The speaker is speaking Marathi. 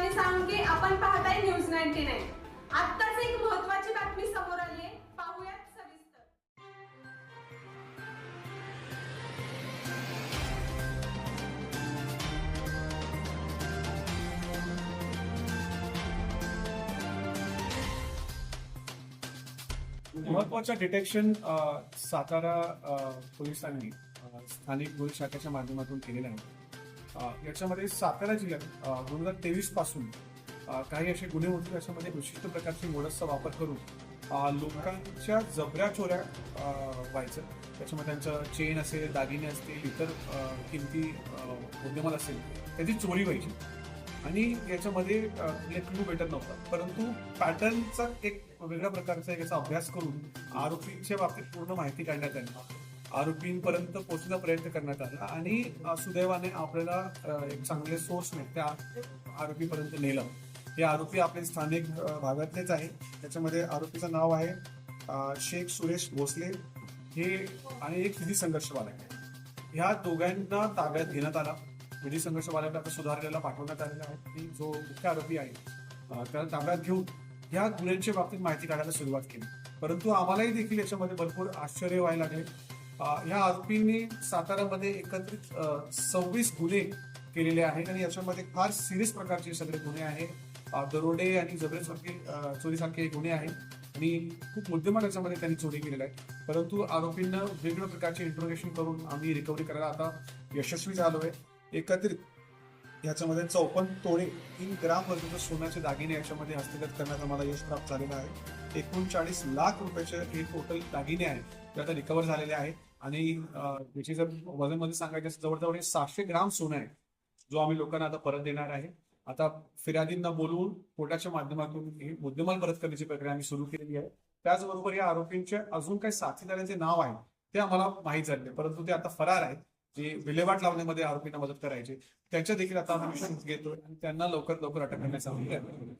शिवानी साळुंके आपण पाहताय न्यूज नाईन्टी नाईन. आत्ताच एक महत्वाची बातमी समोर आली आहे पाहूयात सविस्तर. महत्वाचं डिटेक्शन सातारा पोलिसांनी स्थानिक गुन्हे शाखेच्या माध्यमातून केलेलं आहे. याच्यामध्ये सातारा जिल्ह्यात दोन हजार तेवीसपासून काही असे गुन्हे होते त्याच्यामध्ये विशिष्ट प्रकारची मोडसचा वापर करून लोकांच्या जबऱ्या चोऱ्या व्हायचं. त्याच्यामध्ये त्यांचं चेन असेल दागिने असतील इतर किमती अ, मुद्देमाल असेल त्याची चोरी व्हायची. आणि याच्यामध्ये क्लू भेटत नव्हता. परंतु पॅटर्नचा एक वेगळ्या प्रकारचा एक याचा अभ्यास करून आरोपींच्या बाबतीत पूर्ण माहिती काढण्यात आली. आरोपींपर्यंत पोहोचण्याचा प्रयत्न करण्यात आला आणि सुदैवाने आपल्याला एक चांगले सोर्सने त्या आरोपीपर्यंत नेलं. हे आरोपी आपले स्थानिक भागातलेच आहे. त्याच्यामध्ये आरोपीचं नाव आहे शेख सुरेश भोसले. हे आणि एक विधी संघर्षवाला आहे. ह्या दोघांना ताब्यात घेण्यात आला. विधी संघर्षवाल्याला आता सुधारलेला पाठवण्यात आलेला आहे. की जो मुख्य आरोपी आहे त्याला ताब्यात घेऊन ह्या गुन्ह्यांच्या बाबतीत माहिती काढायला सुरुवात केली. परंतु आम्हालाही देखील याच्यामध्ये भरपूर आश्चर्य व्हायला लागले. या ह्या आरोपींनी साताऱ्यामध्ये एकत्रित सव्वीस गुन्हे केलेले आहेत आणि याच्यामध्ये फार सिरियस प्रकारचे सगळे गुन्हे आहेत. दरोडे आणि जबरेसारखे चोरीसारखे गुन्हे आहेत आणि खूप मुद्देमाल याच्यामध्ये त्यांनी चोरी केलेला आहे परंतु आरोपींना वेगवेगळ्या प्रकारचे इंट्रोगेशन करून आम्ही रिकव्हरी करायला आता यशस्वी झालो आहे एकत्रित याच्यामध्ये चौपन्न तोळे तीन ग्राम वजनाचे सोन्याचे दागिने याच्यामध्ये हस्तगत करण्यात आम्हाला यश प्राप्त झालेलं आहे. एकोणचाळीस लाख रुपयाचे हे टोटल दागिने आहेत ते आता रिकवर झालेले आहेत. आणि त्याची जर वजनमध्ये सांगायचं जवळजवळ हे सहाशे ग्राम सोनं आहे जो आम्ही लोकांना आता परत देणार आहे. आता फिर्यादींना बोलवून कोर्टाच्या माध्यमातून ही मुद्देमाल परत करण्याची प्रक्रिया आम्ही सुरू केलेली आहे. त्याचबरोबर या आरोपींचे अजून काही साथीदारांचे नाव आहे ते आम्हाला माहीत झाले परंतु ते आता फरार आहेत जे विल्हेवाट लावण्यामध्ये आरोपींना मदत करायचे. त्यांच्या देखील आता आम्ही घेतोय आणि त्यांना लवकर लवकर अटक करण्याचा आम्ही प्रयत्न